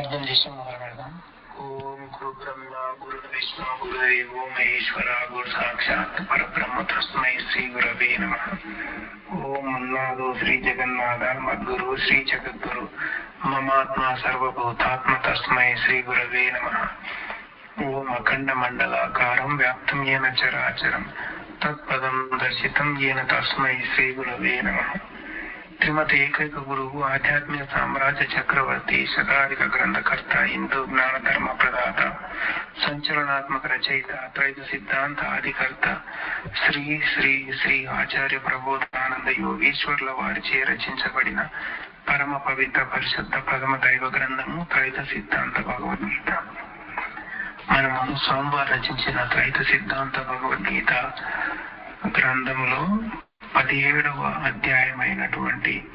ईश्वरायर्गन्धिसंवरणम् ॐ गुरुब्रह्मा गुरुर्विष्णु गुरुदेवो महेश्वरा गुरुसाक्षात् परब्रह्म तस्मै श्रीगुरवे नमः। ॐ उन्नादो श्रीजगन्नाथ मद्गुरु श्रीजगद्गुरु ममात्मा सर्वभूतात्म तस्मै श्रीगुरवे नमः। ॐ अखण्डमण्डलाकारं व्याप्तं येन चराचरं, तत्पदं दर्शितं येन तस्मै श्रीगुरवे नमः। శ్రీమతి ఏకైక గురువు ఆధ్యాత్మిక సామ్రాజ్య చక్రవర్తి శతాధిక గ్రంథకర్త హిందూ జ్ఞాన ధర్మ ప్రదాత సంచలనాత్మక రచయిత త్రైత సిద్ధాంత ఆదికర్త శ్రీ శ్రీ శ్రీ ఆచార్య ప్రబోధానంద యోగీశ్వర్ల వారిచే రచించబడిన పరమ పవిత్ర పరిశుద్ధ ప్రథమ దైవ గ్రంథము త్రైత సిద్ధాంత భగవద్గీత. మనము సోమవారం రచించిన త్రైత సిద్ధాంత భగవద్గీత గ్రంథంలో పదిహేడవ అధ్యాయమైనటువంటి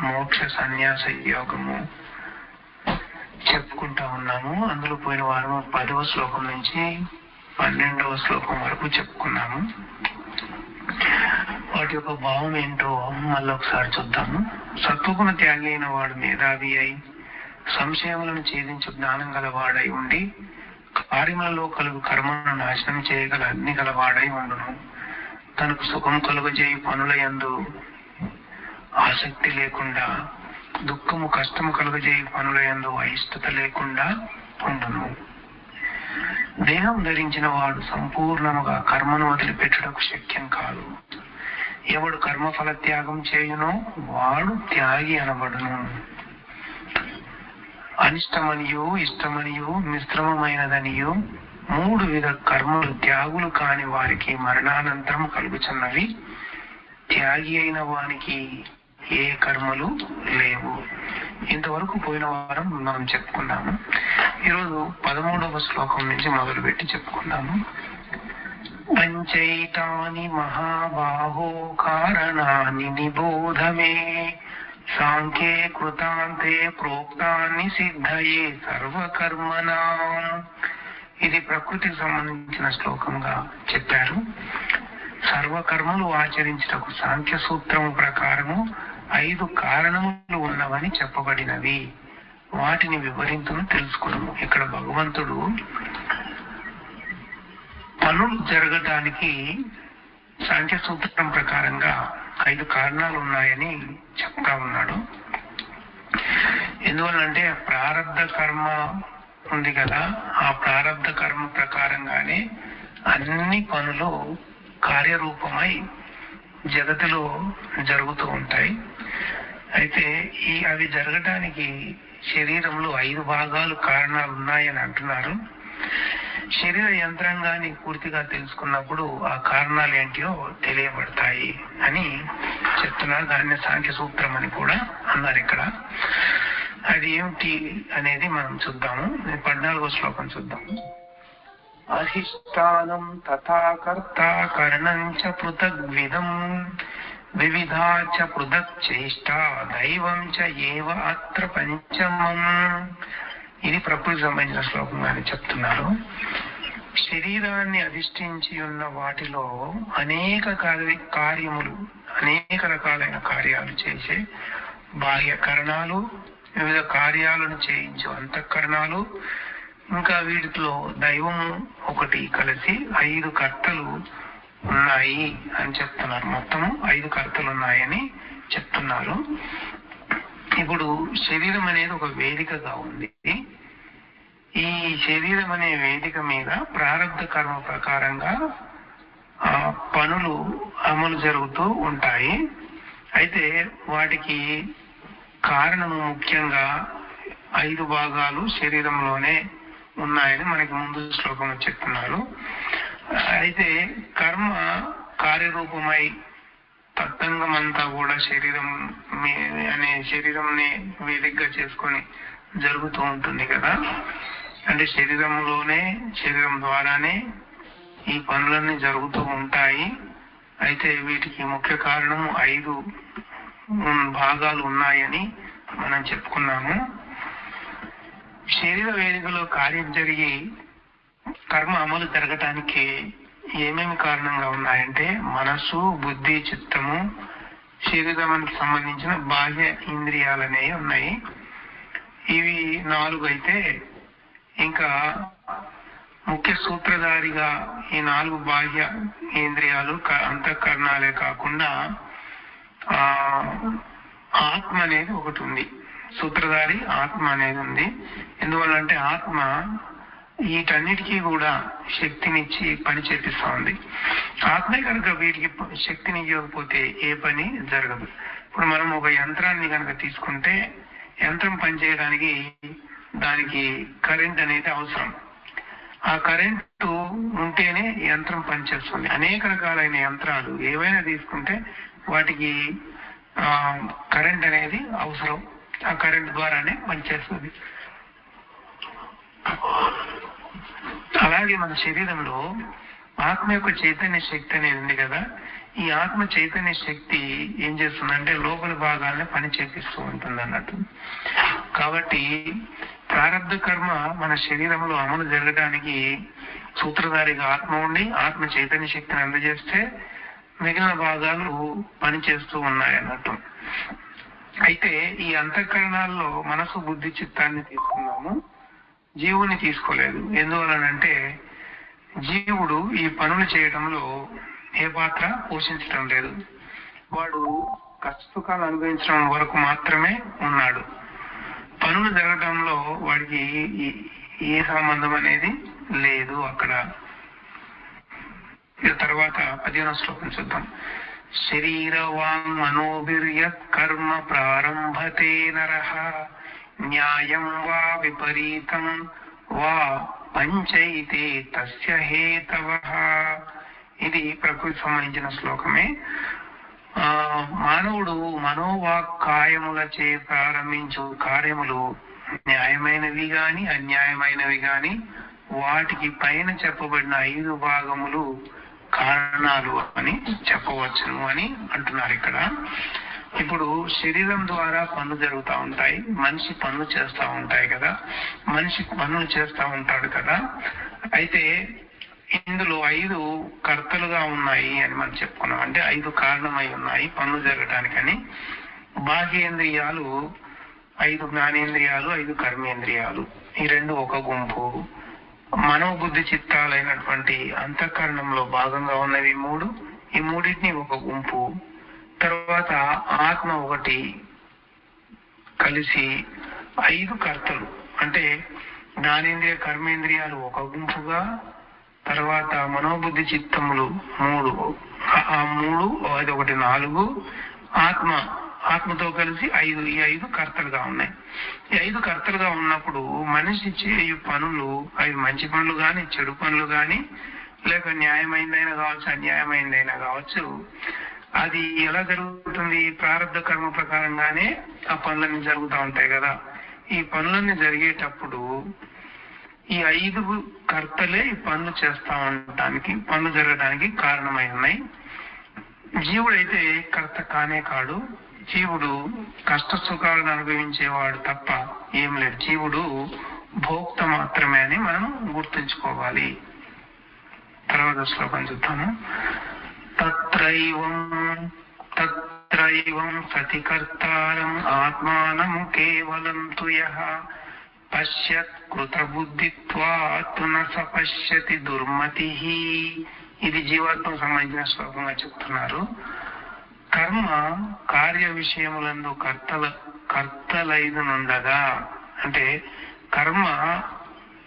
మోక్ష సన్యాస యోగము చెప్పుకుంటా ఉన్నాము. అందులో పోయిన వారం పదవ శ్లోకం నుంచి పన్నెండవ శ్లోకం వరకు చెప్పుకున్నాము. వాటి యొక్క భావం ఏంటో మళ్ళీ ఒకసారి చూద్దాము. సత్వగుణ త్యాగి అయిన వాడు మేధావి అయి సంశయములను ఛేదించు జ్ఞానం గలవాడై ఉండి కార్యములలో కలుగు కర్మను నాశనం చేయగల అగ్ని గలవాడై ఉండును. తనకు సుఖం కలుగజేయు పనుల యందు ఆసక్తి లేకుండా దుఃఖము కష్టము కలుగజేయు పనుల యందు అయిష్టత లేకుండా ఉండును. దేహం ధరించిన వాడు సంపూర్ణముగా కర్మను వదిలిపెట్టుటకు శక్యం కాదు. ఎవడు కర్మఫల త్యాగం చేయునో వాడు త్యాగి అనబడును. అనిష్టమనియు ఇష్టమనియు మిశ్రమమైనదనియు మూడు విధ కర్మలు త్యాగులు కాని వారికి మరణానంతరం కలుగుచున్నవి. త్యాగి అయిన వానికి ఏ కర్మలు లేవు. ఇంతవరకు పోయిన వారం మనం చెప్పుకున్నాము. ఈరోజు పదమూడవ శ్లోకం నుంచి మొదలుపెట్టి చెప్పుకున్నాము. పంచైతాని మహాబాహో కారణాని నిబోధమే. సాంఖ్యే కృతాంతే ప్రోక్తాన్ని సిద్ధయే సర్వకర్మణా. ఇది ప్రకృతికి సంబంధించిన శ్లోకంగా చెప్పారు. సర్వకర్మలు ఆచరించటకు సాంఖ్య సూత్రము ప్రకారము ఐదు కారణములు ఉన్నవని చెప్పబడినవి. వాటిని వివరించును తెలుసుకున్నాము ఇక్కడ భగవంతుడు పనులు జరగటానికి సాంఖ్య సూత్రం ప్రకారంగా ఐదు కారణాలు ఉన్నాయని చెప్తా ఉన్నాడు. ఎందువల్లంటే ప్రారంభ కర్మ ఉంది కదా ఆ ప్రారంధ కర్మ ప్రకారంగానే అన్ని పనులు కార్యరూపమై జగతిలో జరుగుతూ ఉంటాయి. అయితే ఈ అవి జరగటానికి శరీరంలో ఐదు భాగాలు కారణాలు ఉన్నాయని అంటున్నారు. శరీర యంత్రాంగాన్ని పూర్తిగా తెలుసుకున్నప్పుడు ఆ కారణాలు ఏంటియో తెలియబడతాయి అని చెప్తున్నారు. దాన్ని సాంఖ్య సూత్రం అని కూడా అన్నారు ఇక్కడ. అది ఏమిటి అనేది మనం చూద్దాము. పద్నాలుగో శ్లోకం చూద్దాము అధిష్టానం తథా కర్త కరణం చ పృథగ్విధం వివిధా చ పృథక్ చేష్ట దైవం చ ఏవ అత్ర పంచమం. ఇది ప్రకృతి సంబంధించిన అని చెప్తున్నారు. శరీరాన్ని అధిష్ఠించి ఉన్న వాటిలో అనేక కార్య కార్యములు అనేక రకాలైన కార్యాలు చేసే బాహ్య కరణాలు వివిధ కార్యాలను చేయించు అంతఃకరణాలు ఇంకా వీటిలో దైవము ఒకటి కలిసి ఐదు కర్తలు ఉన్నాయి అని చెప్తున్నారు. మొత్తము ఐదు కర్తలు ఉన్నాయని చెప్తున్నారు. ఇప్పుడు శరీరం అనేది ఒక వేదికగా ఉంది. ఈ శరీరం అనే వేదిక మీద ప్రారంభ కర్మ ప్రకారంగా ఆ పనులు అమలు జరుగుతూ ఉంటాయి. అయితే వాటికి కారణము ముఖ్యంగా ఐదు భాగాలు శరీరంలోనే ఉన్నాయని మనకి ముందు శ్లోకంలో చెప్తున్నారు. అయితే కర్మ కార్యరూపమై తత్తంగం అంతా కూడా శరీరం అనే శరీరంని వేదికగా చేసుకొని జరుగుతూ ఉంటుంది కదా. అంటే శరీరంలోనే శరీరం ద్వారానే ఈ పనులన్నీ జరుగుతూ ఉంటాయి. అయితే వీటికి ముఖ్య కారణం ఐదు భాగాలు ఉన్నాయని మనం చెప్పుకున్నాము. శరీర వేదికలో కార్యం జరిగి కర్మ అమలు జరగటానికి ఏమేమి కారణంగా ఉన్నాయంటే మనసు బుద్ధి చిత్తము శరీరానికి సంబంధించిన బాహ్య ఇంద్రియాలనే ఉన్నాయి. ఇవి నాలుగు అయితే ఇంకా ముఖ్య సూత్రధారిగా ఈ నాలుగు బాహ్య ఇంద్రియాలు క- అంతఃకరణాలే కాకుండా ఆ ఆత్మ అనేది ఒకటి ఉంది. సూత్రధారి ఆత్మ అనేది ఉంది. ఎందువల్లంటే ఆత్మ వీటన్నిటికీ కూడా శక్తినిచ్చి పని చేపిస్తా ఉంది. ఆత్మే కనుక వీటికి శక్తిని ఇవ్వకపోతే ఏ పని జరగదు. ఇప్పుడు మనం ఒక యంత్రాన్ని కనుక తీసుకుంటే యంత్రం పనిచేయడానికి దానికి కరెంట్ అనేది అవసరం. ఆ కరెంటు ఉంటేనే యంత్రం పనిచేస్తుంది. అనేక రకాలైన యంత్రాలు ఏవైనా తీసుకుంటే వాటికి కరెంట్ అనేది అవసరం. ఆ కరెంట్ ద్వారానే పనిచేస్తుంది. అలాగే మన శరీరంలో ఆత్మ యొక్క చైతన్య శక్తి అనేది ఉంది కదా. ఈ ఆత్మ చైతన్య శక్తి ఏం చేస్తుందంటే లోపల భాగాలను పని చేపిస్తూ ఉంటుంది అన్నట్టు. కాబట్టి ప్రారంభ కర్మ మన శరీరంలో అమలు జరగడానికి సూత్రధారిగా ఆత్మ ఉండి ఆత్మ చైతన్య శక్తిని అందజేస్తే మిగిలిన భాగాలు పనిచేస్తూ ఉన్నాయి అన్నట్టు. అయితే ఈ అంతఃకరణాల్లో మనసు బుద్ధి చిత్తాన్ని తీసుకున్నాము. జీవుని తీసుకోలేదు. ఎందువలనంటే జీవుడు ఈ పనులు చేయడంలో ఏ పాత్ర పోషించడం లేదు. వాడు కష్టసుఖాలు అనుభవించడం వరకు మాత్రమే ఉన్నాడు. పనులు జరగడంలో వాడికి ఏ సంబంధం అనేది లేదు అక్కడ. తర్వాత పదిహేనో శ్లోకం చూద్దాం. శరీర మనోభిర్యత్ కర్మ ప్రారంభతే నర. న్యాయం వా విపరీతం వా పంచైతే తస్య హేతవ. ఇది ప్రకృతి సంబంధించిన శ్లోకమే. ఆ మానవుడు చే ప్రారంభించు కార్యములు న్యాయమైనవి గాని అన్యాయమైనవి గాని వాటికి పైన చెప్పబడిన ఐదు భాగములు కారణాలు అని చెప్పవచ్చును అని అంటున్నారు ఇక్కడ. ఇప్పుడు శరీరం ద్వారా పనులు జరుగుతూ ఉంటాయి. మనిషి పనులు చేస్తూ ఉంటాయి కదా. మనిషి పనులు చేస్తూ ఉంటాడు కదా. అయితే ఇందులో ఐదు కర్తలుగా ఉన్నాయి అని మనం చెప్పుకున్నాం. అంటే ఐదు కారణమై ఉన్నాయి పనులు జరగటానికని. బాహ్యేంద్రియాలు ఐదు జ్ఞానేంద్రియాలు ఐదు కర్మేంద్రియాలు. ఈ రెండు ఒక గుంపు. మనోబుద్ధి చిత్తాలైనటువంటి అంతఃకరణంలో భాగంగా ఉన్నవి మూడు. ఈ మూడింటిని ఒక గుంపు తర్వాత ఆత్మ ఒకటి కలిసి ఐదు కర్తలు. అంటే జ్ఞానేంద్రియ కర్మేంద్రియాలు ఒక గుంపుగా తర్వాత మనోబుద్ధి చిత్తములు మూడు. ఆ- మూడు అది ఒకటి నాలుగు. ఆత్మ ఆత్మతో కలిసి ఐదు ఈ ఐదు కర్తలుగా ఉన్నాయి. ఈ ఐదు కర్తలుగా ఉన్నప్పుడు మనిషి చేయు పనులు అవి మంచి పనులు గాని చెడు పనులు గాని లేక న్యాయమైందైనా కావచ్చు అన్యాయమైందైనా కావచ్చు అది ఎలా జరుగుతుంది? ప్రారంభ కర్మ ప్రకారంగానే ఆ పనులన్నీ జరుగుతూ ఉంటాయి కదా. ఈ పనులన్నీ జరిగేటప్పుడు ఈ ఐదు కర్తలే ఈ పనులు చేస్తా ఉండటానికి పనులు జరగడానికి కారణమై ఉన్నాయి. జీవుడైతే కర్త కానే కాడు. జీవుడు కష్ట సుఖాలను అనుభవించేవాడు తప్ప ఏం లేదు. జీవుడు భోక్త మాత్రమే అని మనం గుర్తుంచుకోవాలి. తర్వాత శ్లోకం చూద్దాము. తత్రైవం తత్రైవం సతి కర్తారం ఆత్మానం కేవలం తు పశ్యత్ కృత బుద్ధిత్వాత్ న దుర్మతి. ఇది జీవాత్మకు సంబంధించిన శ్లోకంగా చెప్తున్నారు. కర్మ కార్య విషయములందు కర్తల కర్తలైదునుండగా అంటే కర్మ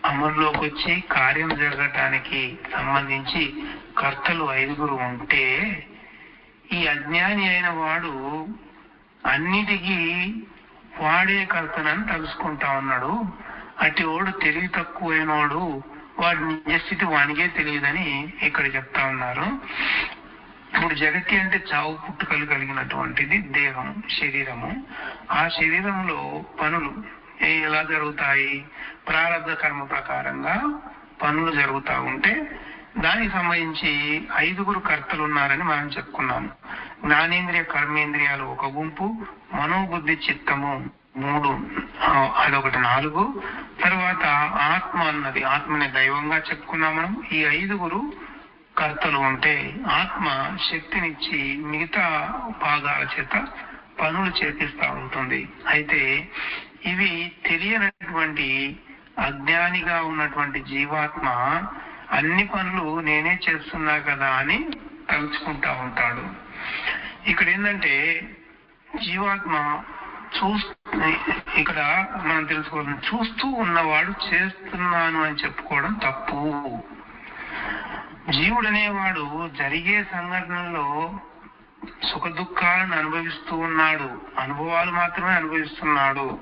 అమల్లోకి వచ్చి కార్యం జరగటానికి సంబంధించి కర్తలు ఐదుగురు ఉంటే ఈ అజ్ఞాని అయిన వాడు అన్నిటికీ వాడే కర్తనని తలుసుకుంటా ఉన్నాడు. అటు వాడు తెలివి తక్కువైనవాడు వాడి నిజస్థితి వానికే తెలియదని ఇక్కడ చెప్తా ఉన్నారు. ఇప్పుడు జగతి అంటే చావు పుట్టుకలు కలిగినటువంటిది దేహం శరీరము. ఆ శరీరంలో పనులు ఎలా జరుగుతాయి? ప్రారంభ కర్మ ప్రకారంగా పనులు జరుగుతూ ఉంటే దానికి సంబంధించి ఐదుగురు కర్తలు ఉన్నారని మనం చెప్పుకున్నాము. జ్ఞానేంద్రియ కర్మేంద్రియాలు ఒక గుంపు మనోబుద్ధి చిత్తము మూడు అదొకటి నాలుగు. తర్వాత ఆత్మ అన్నది ఆత్మని దైవంగా చెప్పుకున్నాం మనం. ఈ ఐదుగురు కర్తలు ఉంటే ఆత్మ శక్తినిచ్చి మిగతా భాగాల చేత పనులు చేపిస్తా ఉంటుంది. అయితే ఇవి తెలియనటువంటి అజ్ఞానిగా ఉన్నటువంటి జీవాత్మ అన్ని పనులు నేనే చేస్తున్నా కదా అని తలుచుకుంటా ఉంటాడు. ఇక్కడ ఏంటంటే జీవాత్మ చూస్తూ ఇక్కడ మనం తెలుసుకోవాలి. చూస్తూ ఉన్నవాడు చేస్తున్నాను అని చెప్పుకోవడం తప్పు. జీవుడనేవాడు జరిగే సంఘటనలో సుఖ దుఃఖాలను అనుభవిస్తూ ఉన్నాడు. అనుభవాలు మాత్రమే అనుభవిస్తున్నాడు.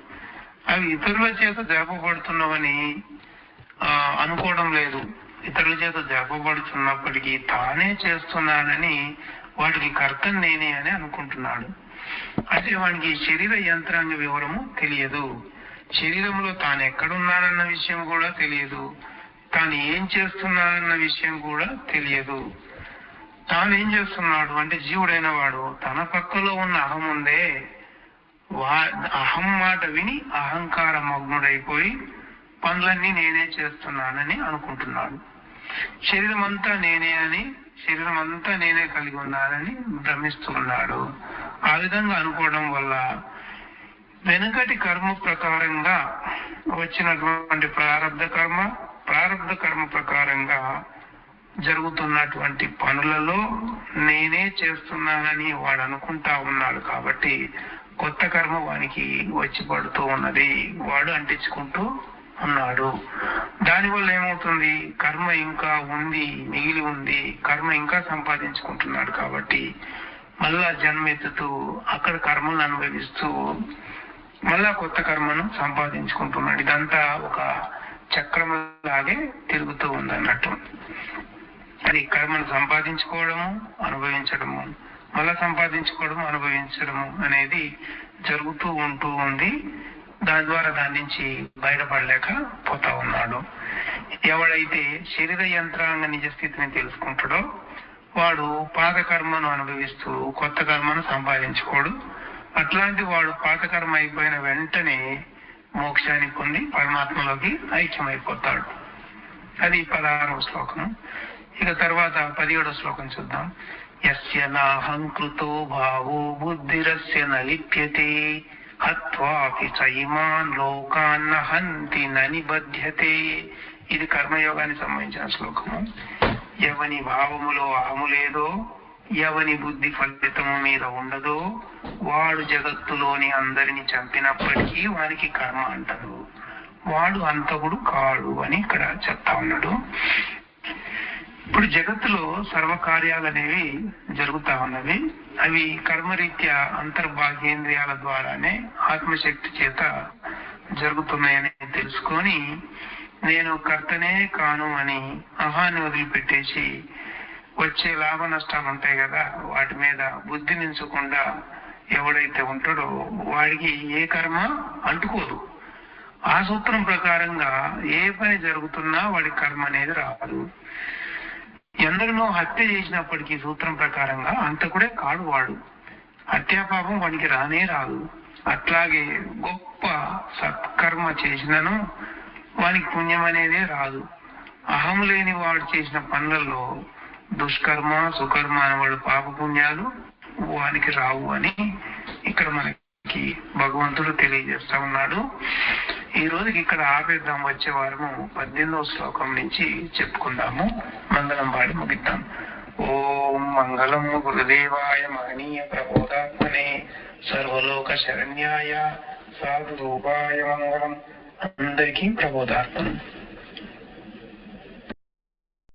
అవి ఇతరుల చేత జరపబడుతున్నవని ఆ, అనుకోవడం లేదు. ఇతరుల చేత జరపబడుతున్నప్పటికీ తానే చేస్తున్నానని వాడికి కర్త నేనే అని అనుకుంటున్నాడు. అంటే వానికి శరీర యంత్రాంగ వివరము తెలియదు. శరీరంలో తాను ఎక్కడున్నానన్న విషయం కూడా తెలియదు. తాను ఏం చేస్తున్నానన్న విషయం కూడా తెలియదు. తాను ఏం చేస్తున్నాడు అంటే జీవుడైన వాడు తన పక్కలో ఉన్న అహం ఉందే. వా అహం మాట విని అహంకార మగ్నుడైపోయి పనులన్నీ నేనే చేస్తున్నానని అనుకుంటున్నాడు. శరీరం అంతా నేనే అని శరీరం అంతా నేనే కలిగి ఉన్నానని భ్రమిస్తూ ఉన్నాడు. ఆ విధంగా అనుకోవడం వల్ల వెనుకటి కర్మ ప్రకారంగా వచ్చినటువంటి ప్రారంధ కర్మ ప్రారంభ కర్మ ప్రకారంగా జరుగుతున్నటువంటి పనులలో నేనే చేస్తున్నానని వాడు అనుకుంటా ఉన్నాడు కాబట్టి కొత్త కర్మ వానికి వచ్చి పడుతూ ఉన్నది. వాడు అంటించుకుంటూ ఉన్నాడు. దానివల్ల ఏమవుతుంది? కర్మ ఇంకా ఉంది మిగిలి ఉంది. కర్మ ఇంకా సంపాదించుకుంటున్నాడు కాబట్టి మళ్ళా జన్మెత్తుతూ అక్కడ కర్మలను అనుభవిస్తూ మళ్ళా కొత్త కర్మను సంపాదించుకుంటున్నాడు. ఇదంతా ఒక చక్రం లాగే తిరుగుతూ ఉందన్నట్టు. అది మనం సంపాదించుకోవడము అనుభవించడము మళ్ళా సంపాదించుకోవడము అనుభవించడము అనేది జరుగుతూ ఉంటూ ఉంది. దాని ద్వారా దాని నుంచి బయటపడలేక పోతా ఉన్నాడు. ఎవడైతే శరీర యంత్రాంగ నిజ స్థితిని తెలుసుకుంటాడో వాడు పాత కర్మను అనుభవిస్తూ కొత్త కర్మను సంపాదించుకోడు. అట్లాంటి వాడు పాత కర్మ అయిపోయిన వెంటనే మోక్షాన్ని పొంది పరమాత్మలోకి ఐక్యమైపోతాడు. అది పదహారవ శ్లోకం ఇక తర్వాత పదిహేడవ శ్లోకం చూద్దాం. యస్య నాహంకృతో భావో బుద్ధిరస్య నలిప్యతే లిప్యతే హత్వాపి చైమాన్ లోకాన్న హంతి నిబధ్యతే ఇది కర్మయోగానికి సంబంధించిన శ్లోకము. ఎవని భావములో అహము లేదో ఎవని బుద్ధి ఫలితము మీద ఉండదో వాడు జగత్తులోని అందరిని చంపినప్పటికీ వానికి కర్మ అంటదు. వాడు అంతకుడు కాడు అని ఇక్కడ చెప్తా ఉన్నాడు. ఇప్పుడు జగత్తులో సర్వకార్యాలు అనేవి జరుగుతా ఉన్నవి. అవి కర్మరీత్యా అంతర్భాగేంద్రియాల ద్వారానే ఆత్మశక్తి చేత జరుగుతున్నాయని తెలుసుకొని నేను కర్తనే కాను అని అహాన్ని వదిలిపెట్టేసి వచ్చే లాభ నష్టాలు ఉంటాయి కదా వాటి మీద బుద్ధి నించకుండా ఎవడైతే ఉంటాడో వాడికి ఏ కర్మ అంటుకోదు. ఆ సూత్రం ప్రకారంగా ఏ పని జరుగుతున్నా వాడి కర్మ అనేది రాదు. ఎందరినో హత్య చేసినప్పటికీ సూత్రం ప్రకారంగా అంతకుడే కాడు వాడు. హత్యాపాపం వాడికి రానే రాదు. అట్లాగే గొప్ప సత్కర్మ చేసినను వానికి పుణ్యం అనేదే రాదు. అహం లేని వాడు చేసిన పనులలో దుష్కర్మ సుకర్మ అనేవాడు పాప పుణ్యాలు వానికి రావు అని ఇక్కడ మనకి భగవంతుడు తెలియజేస్తా ఉన్నాడు. ఈ రోజుకి ఇక్కడ ఆపేద్దాం. వచ్చే వారము పద్దెనిమిదవ శ్లోకం నుంచి చెప్పుకుందాము. మంగళం పాడి ముగిద్దాం. ఓం మంగళం గురుదేవాయ మహనీయ ప్రబోధాత్మనే సర్వలోక శరణ్యాయ సాధు రూపాయ మంగళం. అందరికీ ప్రబోధాత్మం